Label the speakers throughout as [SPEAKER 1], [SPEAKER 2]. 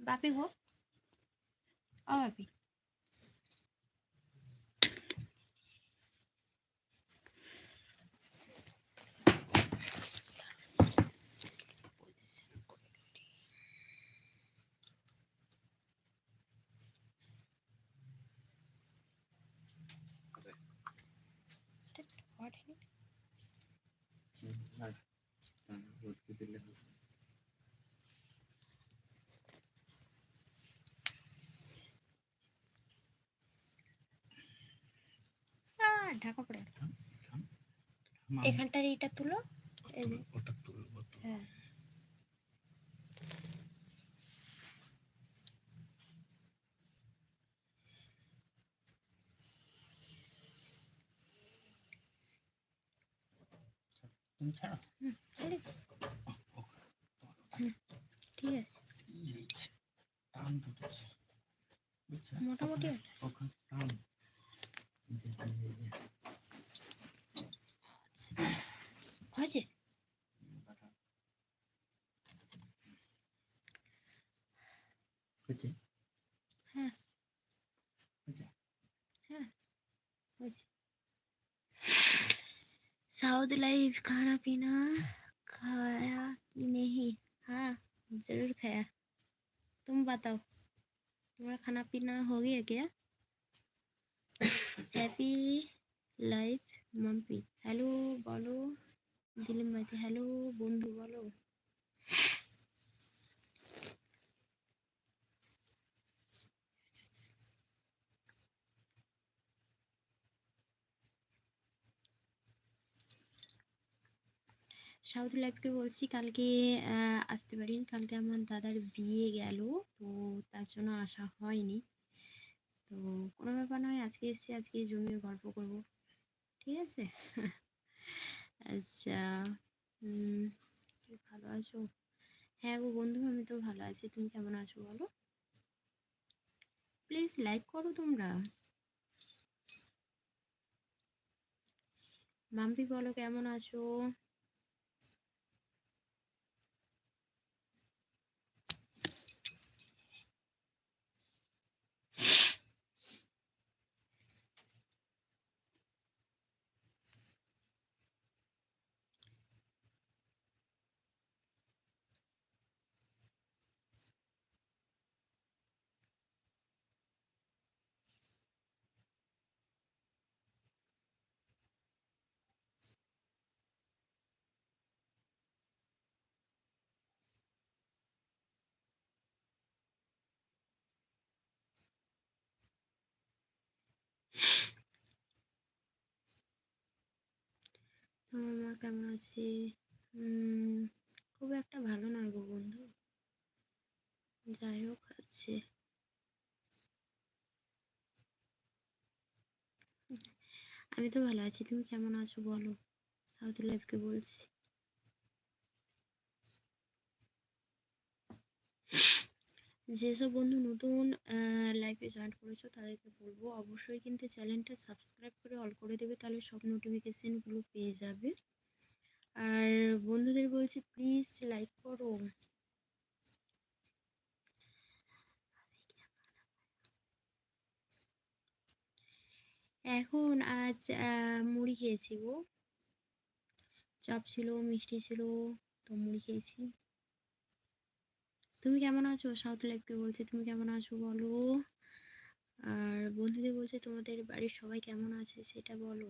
[SPEAKER 1] বাপি গো? ও বাপি
[SPEAKER 2] দিলে হবে
[SPEAKER 1] আহ, ঢাকা পড়ে এখানটার এইটা তুলো
[SPEAKER 2] ওটা তুলবো
[SPEAKER 1] হ্যাঁ।
[SPEAKER 2] তুমি ছাড়ো?
[SPEAKER 1] ঠিক আছে? মোটামুটি
[SPEAKER 2] টান।
[SPEAKER 1] साउथ लाइफ खाना पीना खाया कि नहीं? हाँ ज़रूर खाया। तुम बताओ तुम्हारा खाना पीना हो गया क्या? হ্যাপি লাইফ মাম্পি হ্যালো বলো। দিলীপ মাঝি হ্যালো বন্ধু, বলো। সাউথ লাইফকে বলছি, কালকে আসতে পারিনি। কালকে আমার দাদার বিয়ে গেল, তো তার জন্য আসা হয়নি। তো কোনো ব্যাপার নয়, আজকে এসেছি আজকে জমিয়ে গল্প করব। ঠিক আছে? আচ্ছা তুমি ভালো আছো? হ্যাঁ গো বন্ধু, আমি তো ভালো আছি। তুমি কেমন আছো বলো? প্লিজ লাইক করো তোমরা। মাম্পি বলো, কেমন আছো? তোমার মা কেমন আছে? খুব একটা ভালো নয় গো বন্ধু। যাই হোক, আছে। আমি তো ভালো আছি, তুমি কেমন আছো বলো? সাউথ লাইফকে বলছি। যেসব বন্ধু নতুন জয়েন করেছ তাদেরকে বলব। অবশ্যই কিন্তু চ্যানেলটা সাবস্ক্রাইব করে অল করে দেবে, তাহলে সব নোটিফিকেশনগুলো পেয়ে যাবে। আর বন্ধুদের বলছি প্লিজ লাইক করো। এখন আজ মুড়ি খেয়েছি গো। চপ ছিল, মিষ্টি ছিল, তো মুড়ি খেয়েছি। তুমি কেমন আছো? সাউথ লাইফকে বলছি, তুমি কেমন আছো বলো? আর বন্ধুদের বলছে, তোমাদের বাড়ির সবাই কেমন আছে সেটা বলো।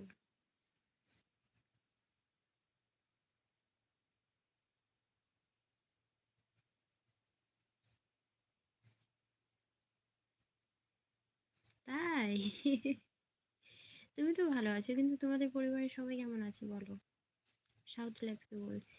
[SPEAKER 1] তাই? তুমি তো ভালো আছো, কিন্তু তোমাদের পরিবারের সবাই কেমন আছে বলো? সাউথ লাইফকে বলছি।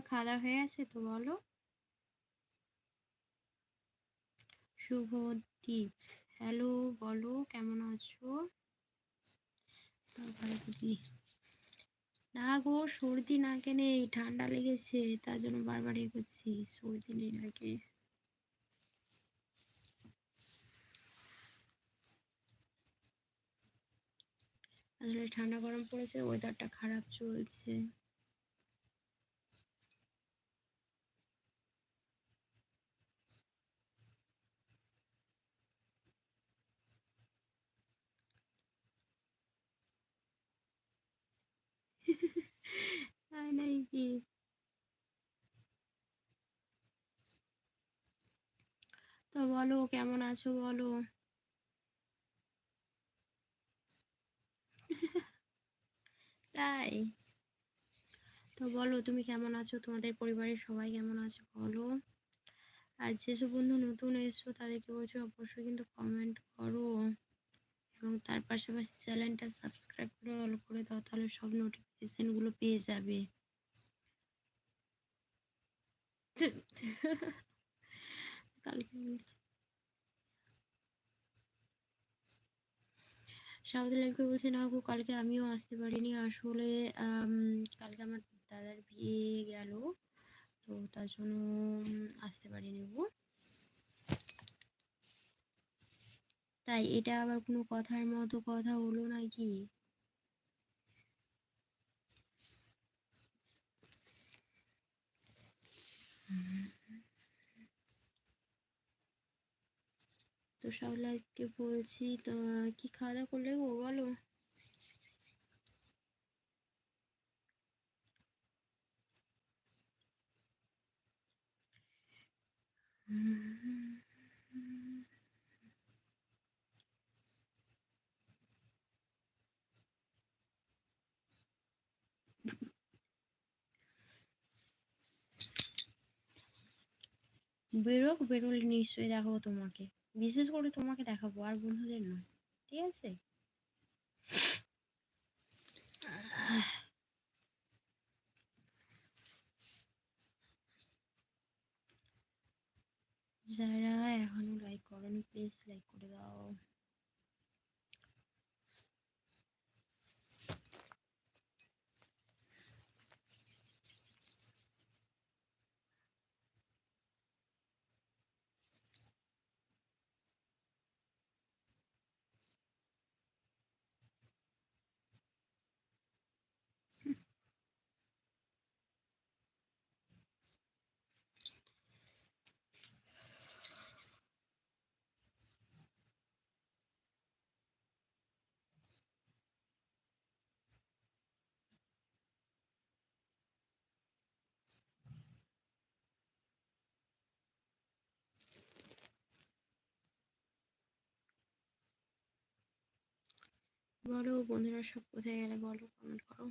[SPEAKER 1] খাওয়া দাওয়া হয়ে গেছে তো বলো। শুভদীপ হ্যালো বলো, কেমন আছো? না গো, সর্দি নাকে নেই ঠান্ডা লেগেছে, তার জন্য বারবার এ করছি, সর্দি নেই নাকি? আসলে ঠান্ডা গরম পড়েছে ওয়েদারটা খারাপ চলছে। তাই নাকি তো বলো, কেমন আছো বলো? তাই? তো বলো, তুমি কেমন আছো? তোমাদের পরিবারের সবাই কেমন আছে বলো? আর যেসব বন্ধু নতুন এসছো, তাদেরকে বলছো অবশ্যই কিন্তু কমেন্ট করো। এবং তার পাশাপাশি চ্যানেলটা সাবস্ক্রাইব করে অল করে দাও, তাহলে সব নোটিফিকেশনগুলো পেয়ে যাবে। লাইফে বলছে, না গো, কালকে আমিও আসতে পারিনি। আসলে কালকে আমার দাদার বিয়ে গেল, তো তার জন্য আসতে পারিনি গো। তাই এটা আবার কোনো কথার মতো কথা হলো নাকি? তো শাওলাকে বলছি তো কি খাওয়া দাওয়া করলে গো বলো? বেরোক, বেরোলে নিশ্চয়ই দেখাবো তোমাকে। বিশেষ করে তোমাকে দেখাবো, আর বন্ধুদের নয়, ঠিক আছে? যারা এখনও লাইক করনি প্লিজ লাইক করে দাও। বলো, বন্ধুরা সব কোথায় গেলে বলো কমেন্ট করো।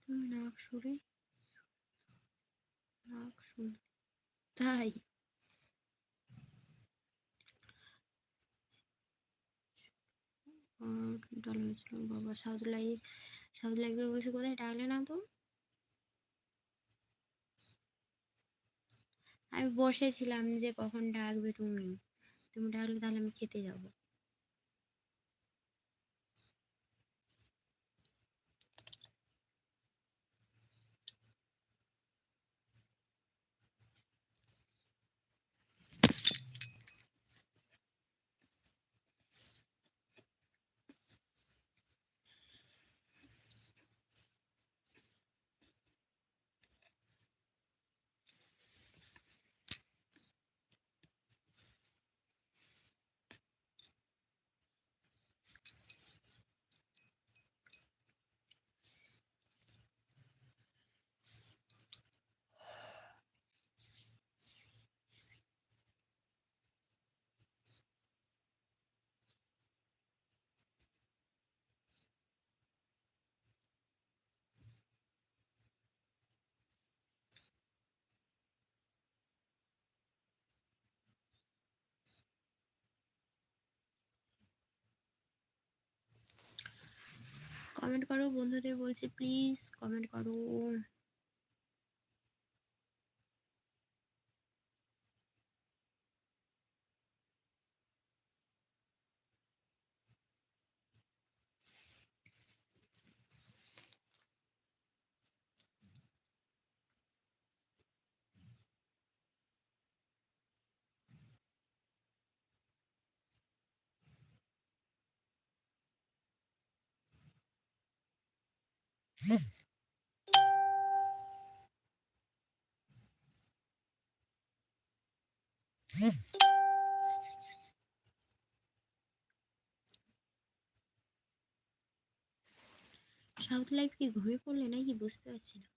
[SPEAKER 1] তুমি নাক সরে, নাক তাই? বাবা, সাউথ লাইফ, সাউথ লাইফে বসে কোথায়? ডাকলে না তো? আমি বসেছিলাম যে কখন ডাকবে তুমি। তুমি ডাকলে তাহলে আমি খেতে যাব। কমেন্ট করো বন্ধুদের বলছি প্লিজ কমেন্ট করো। সাউথ লাইফ কি ঘুমিয়ে পড়লে নাকি বুঝতে পারছি না।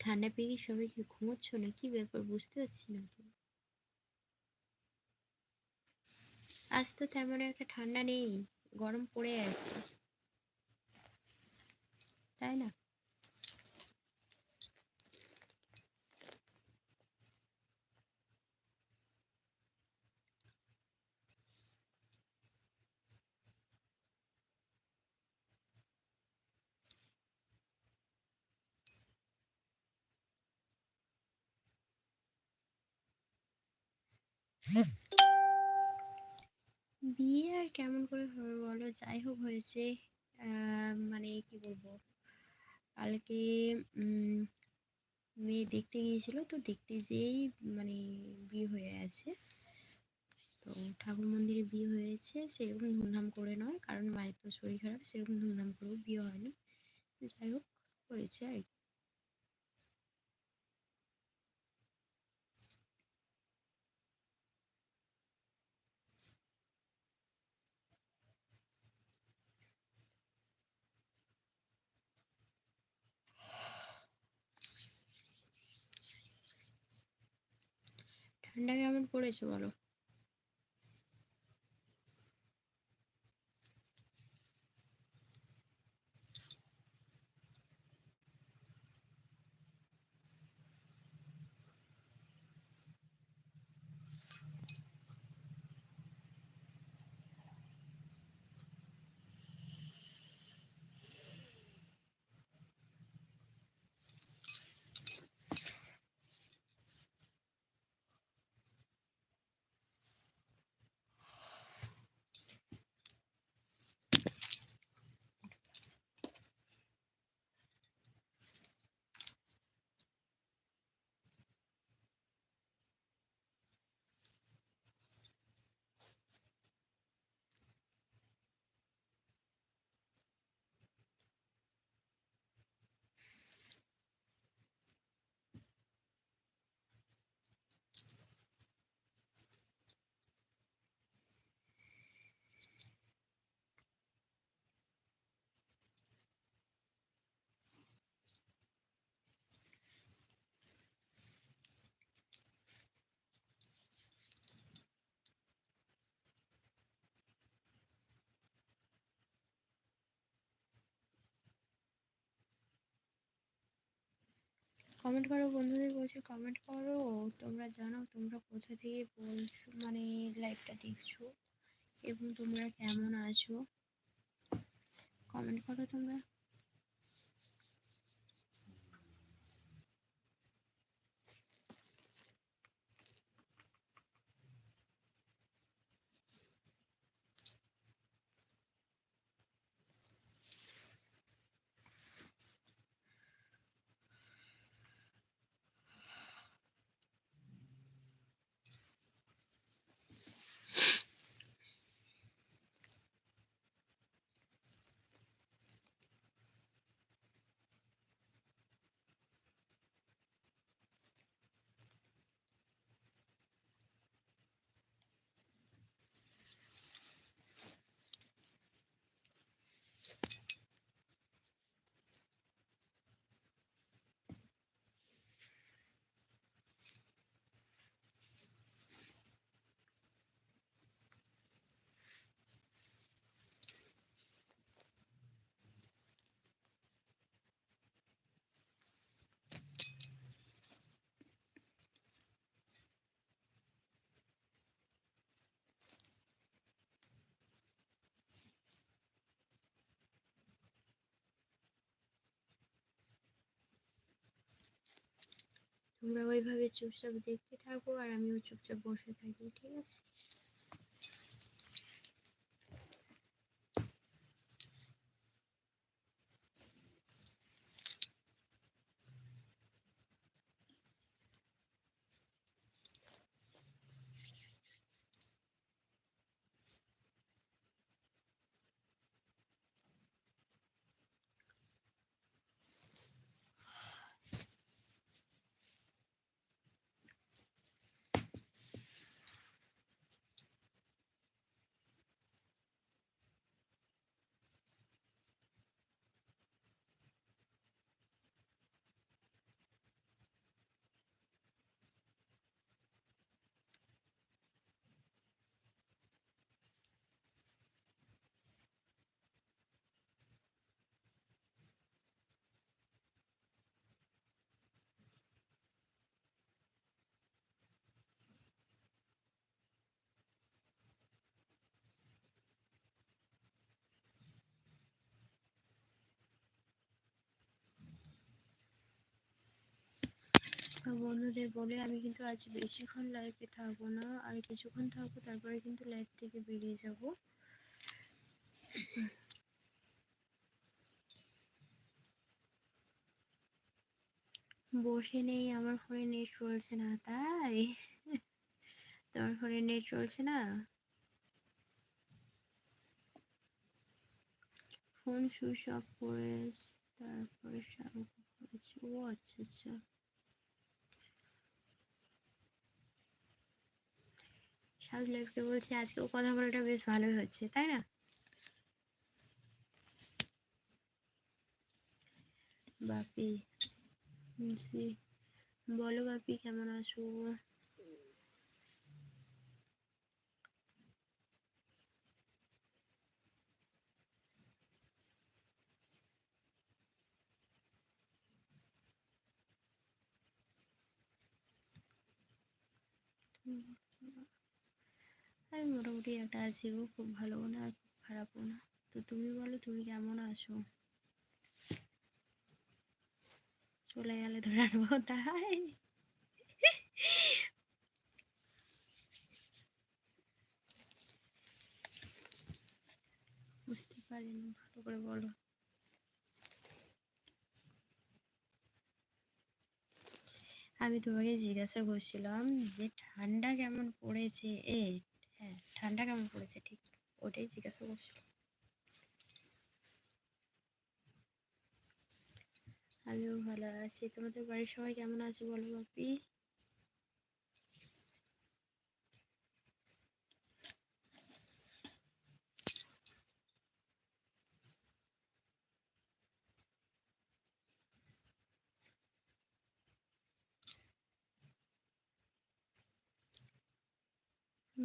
[SPEAKER 1] ঠান্ডা পেয়ে সবাই কি ঘুমোচ্ছ না কি ব্যাপার? বুঝতে পারছি না তো আজ তো তেমন একটা ঠান্ডা নেই গরম পড়ে আছে। তাই না? বিয়ে আর কেমন করে হবে বলো? যাই হোক হয়েছে। মানে কি বলব? কালকে মেয়ে দেখতে গিয়েছিল তো দেখতে যেয়েই মানে বিয়ে হয়ে আছে তো ঠাকুর মন্দিরে বিয়ে হয়েছে, সেরকম ধুমধাম করে নয়, কারণ মায়ের তো শরীর খারাপ, সেরকম ধুমধাম করেও বিয়ে হয়নি। যাই হোক, হয়েছে আর কি। ঠান্ডা কেমন পড়েছে বলো? কমেন্ট করো, বন্ধুদের বলছি কমেন্ট করো তোমরা জানো তোমরা কোথা থেকে বলছো মানে লাইভটা দেখছ এবং তোমরা কেমন আছো? কমেন্ট করো তোমরা। তোমরা ওইভাবে চুপচাপ দেখতে থাকো আর আমিও চুপচাপ বসে থাকি ঠিক আছে? তো বন্ধুদের বলে আমি কিন্তু আজ বেশিক্ষণ লাইভে থাকব না। আর কিছুক্ষণ থাকব, তারপরে কিন্তু লাইভ থেকে বেরিয়ে যাব। বসে নেই, আমার ফোনে নেট চলছে না, তাই? তোমার ফোনে নেট চলছে না? ফোন সুইচ অফ করে তারপরে ও আচ্ছা আচ্ছা। সাউথ লাইফকে বলছি আজকেও কথা বলাটা বেশ ভালোই হচ্ছে, তাই না? বাপি বলো বাপি, কেমন আছো? আমি মোটামুটি একটা আছি গো খুব ভালোও না আর খুব খারাপও না। তো তুমি বলো, তুমি কেমন আছো? চলে গেলে ধরে আনব, তাই? বুঝতে পারিনি, ভালো করে বলো। আমি তোমাকে জিজ্ঞাসা করছিলাম যে ঠান্ডা কেমন পড়েছে? এ হ্যাঁ ঠান্ডা কেমন পড়েছে ঠিক? ওটাই জিজ্ঞাসা করছ? আমিও ভালো আছি। তোমাদের বাড়ির সবাই কেমন আছে বলো বাপি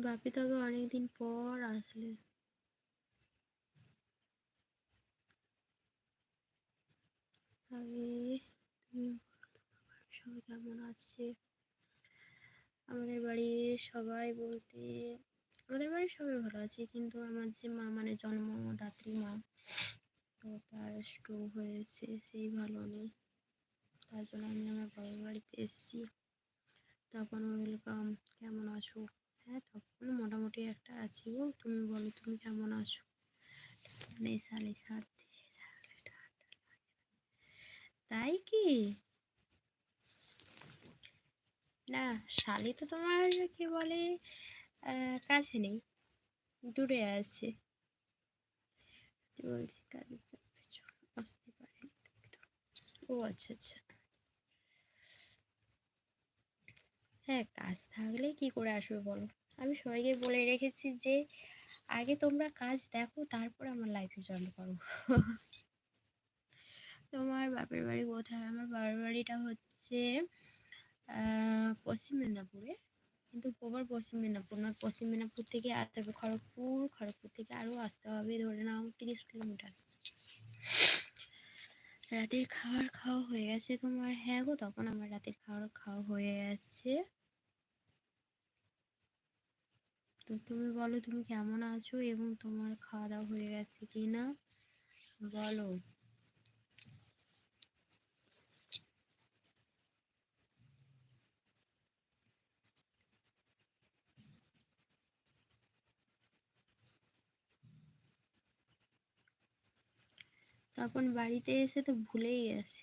[SPEAKER 1] বাপি তবে অনেকদিন পর আসলে। আগে তুমি সবাই কেমন আছে? আমাদের বাড়ির সবাই বলতে, আমাদের বাড়ির সবাই ভালো আছে, কিন্তু আমার যে মা মানে জন্মদাত্রী মা, তো তার স্ট্রোক হয়েছে, সেই ভালো নেই। তার জন্য আমি আমার বাবার বাড়িতে এসেছি। তখন ওয়েলকাম কেমন আছো? হ্যাঁ তখন মোটামুটি একটা আছি গো। তুমি বলো, তুমি কেমন আছো? সাত তাই কি? না শালি তো তোমার কি বলে কাছে নেই, দূরে আছে। বলছি চাপে আসতে পারে। ও আচ্ছা আচ্ছা। হ্যাঁ কাজ থাকলে কি করে আসবে বলো? আমি সবাইকে বলে রেখেছি যে, আগে তোমরা কাজ দেখো, তারপর আমার লাইফে জয়েন করো তোমার বাপের বাড়ি কোথায়? আমার বাপের বাড়িটা হচ্ছে পশ্চিম মেদিনীপুরে। কিন্তু প্রপার পশ্চিম মেদিনীপুর নয়, পশ্চিম মেদিনীপুর থেকে আসতে হবে খড়গপুর। খড়গপুর থেকে আরও আসতে হবে, ধরে নাও, তিরিশ কিলোমিটার। রাতের খাবার খাওয়া হয়ে গেছে তোমার। হ্যাঁ গো, তখন আমার রাতের খাবার খাওয়া হয়ে গেছে। তো তুমি বলো তুমি কেমন আছো এবং তোমার খাওয়া দাওয়া হয়ে গেছে কি না বলো তখন বাড়িতে এসে তো ভুলেই গেছে।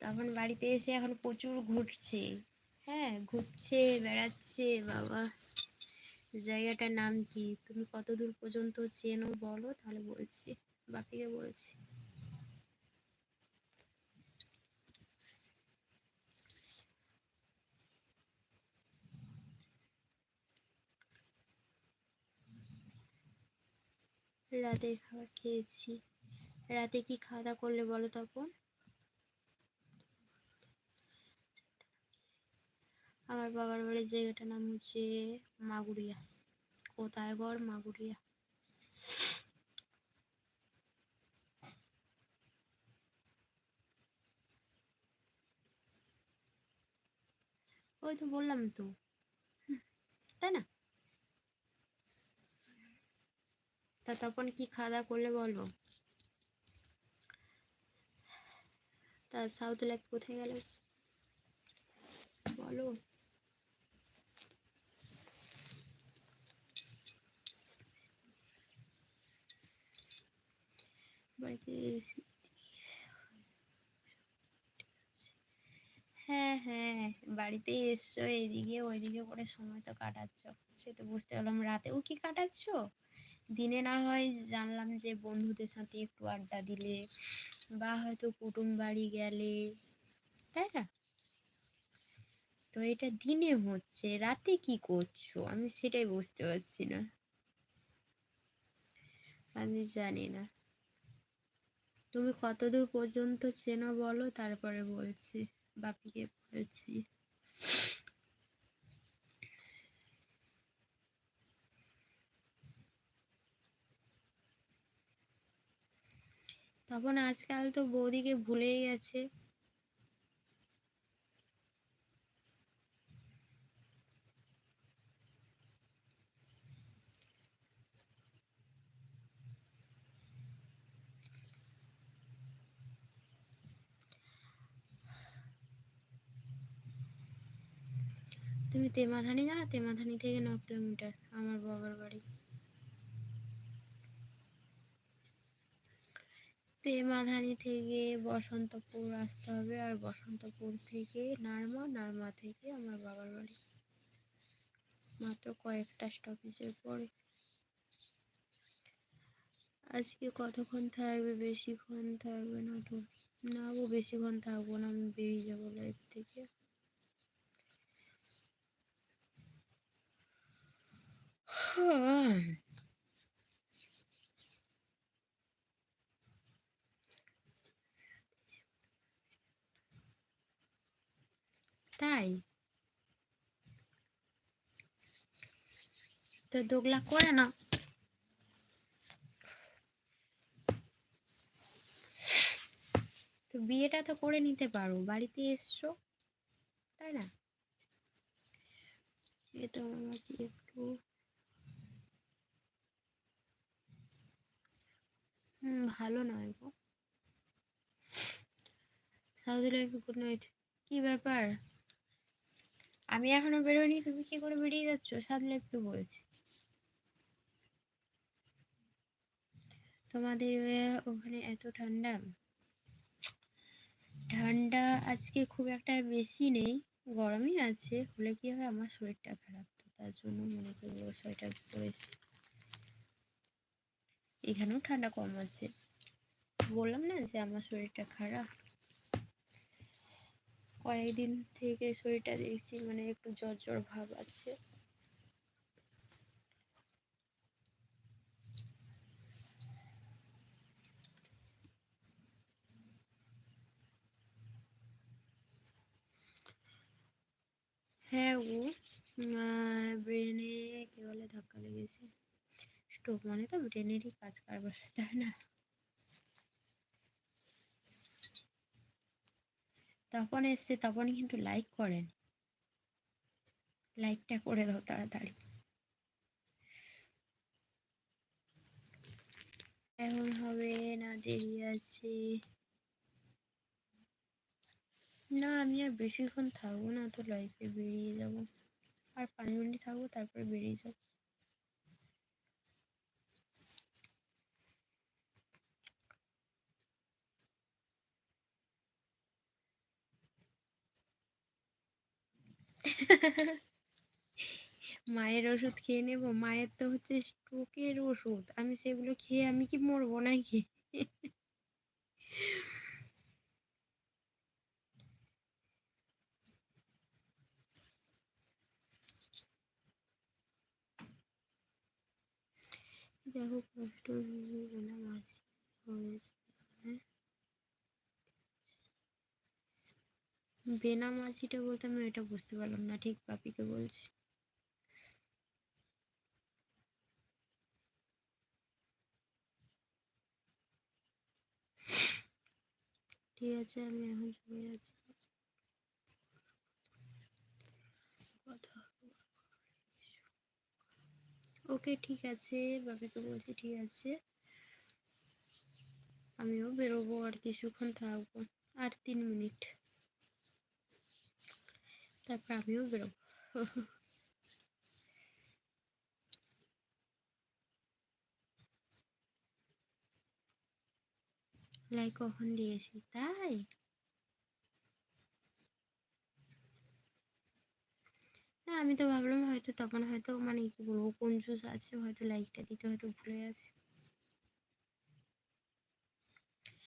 [SPEAKER 1] তখন বাড়িতে এসে এখন প্রচুর ঘুরছে। হ্যাঁ ঘুরছে, বেড়াচ্ছে, বাবা। জায়গাটার নাম কি? তুমি কত দূর পর্যন্ত চেনো বলো? তাহলে বলছি, বাপিকে বলছি। রাতের খাবার খেয়েছি। রাতে কি খাওয়া দাওয়া করলে বলো তখন? আমার বাবার বাড়ির জায়গাটার নাম হচ্ছে মাগুরিয়া। কোথায় ঘর মাগুরিয়া। ওই তো বললাম তো। তাই না? তা তখন কি খাওয়া করলে বলো তা সাউথ লাইফ কোথায় গেল? বলো। বাড়িতে এসে হ্যাঁ হ্যাঁ বাড়িতে এসছো, এদিকে ওইদিকে করে সময় তো কাটাচ্ছ। সে তো বুঝতে পারলাম। রাতেও কি কাটাচ্ছ? দিনে না হয় জানলাম যে বন্ধুদের সাথে একটু আড্ডা দিলে বা হয়তো কুটুম বাড়ি গেলে, তাই না? তো এটা দিনে হচ্ছে, রাতে কি করছ? আমি সেটাই বুঝতে পারছি না। আমি জানি না। তুমি কতদূর পর্যন্ত চেনো বলো, তারপরে বলছি, বাপিকে বলছি। তখন আজকাল তো বৌদিকে ভুলেই গেছে। তুমি তেমাধানি জানো? তেমাধানি থেকে ন কিলোমিটার আমার বাবার বাড়ি। তেমাধানি থেকে বসন্তপুর আসতে হবে আর বসন্তপুর থেকে নারমা নারমা থেকে আমার বাবার বাড়ি। মাত্র কয়েকটা স্টপেজের পরে। আজকে কতক্ষণ থাকবে? বেশিক্ষণ থাকবে না তো? না বেশিক্ষণ থাকব না, আমি বেরিয়ে যাব লাইফ থেকে। তাই? তো দোগলা করে না তো বিয়েটা তো করে নিতে পারো, বাড়িতে এসছো, তাই না? এ তো আমাকে একটু ভালো নয় গো। সাউদি লাইফ গুড নাইট কি ব্যাপার? আমি এখনও বেরোয়নি তুমি কি করে বেরিয়ে যাচ্ছ? সাউথ লাইফকে বলছি। তোমাদের ওখানে এত ঠান্ডা? ঠান্ডা আজকে খুব একটা বেশি নেই, গরমই আছে। হলে কি হবে? আমার শরীরটা খারাপ তো, তার জন্য মনে করব সোয়েটার পরেছি এখানেও ঠান্ডা কম আছে। বললাম না যে আমার শরীরটা খারাপ। কয়েকদিন থেকে শরীরটা দেখছি মানে একটু জ্বর ভাব আছে। হ্যাঁ ও ব্রেনে কি বলে ধাক্কা লেগেছে? স্ট্রোক মানে তো ব্রেনেরই কাজ কারবার, তাই না? তখন এসছে তখন কিন্তু লাইক করেন। লাইকটা করে দাও তাড়াতাড়ি। এখন হবে না দেরি আছে। না, আমি আর বেশিক্ষণ থাকব না, তো লাইফে বেরিয়ে যাব। আর পাঁচ মিনিট থাকব, তারপরে বেরিয়ে যাব। মায়ের ওষুধ খেয়ে নেব। মায়ের তো হচ্ছে স্ট্রোকের ওষুধ। আমি সেগুলো খেয়ে আমি কি মরবো নাকি? দেখো কষ্ট বেনামাজিটা বলতে আমি এটা বুঝতে পারলাম না, ঠিক পাপিকে বলছি। ঠিক আছে, আমি এখন চলে যাচ্ছি ওকে, ঠিক আছে, বাপিকে বলছি ঠিক আছে। আমিও বেরোবো আর কিছুক্ষণ থাকব। আর তিন মিনিট। তারপর আমিও বেরোবো লাইক কখন দিয়েছি তাই আমি তো ভাবলাম হয়তো তখন হয়তো মানে কি বলব কনফিউজ আছে হয়তো লাইকটা দিতে হয়তো ভুলে গেছে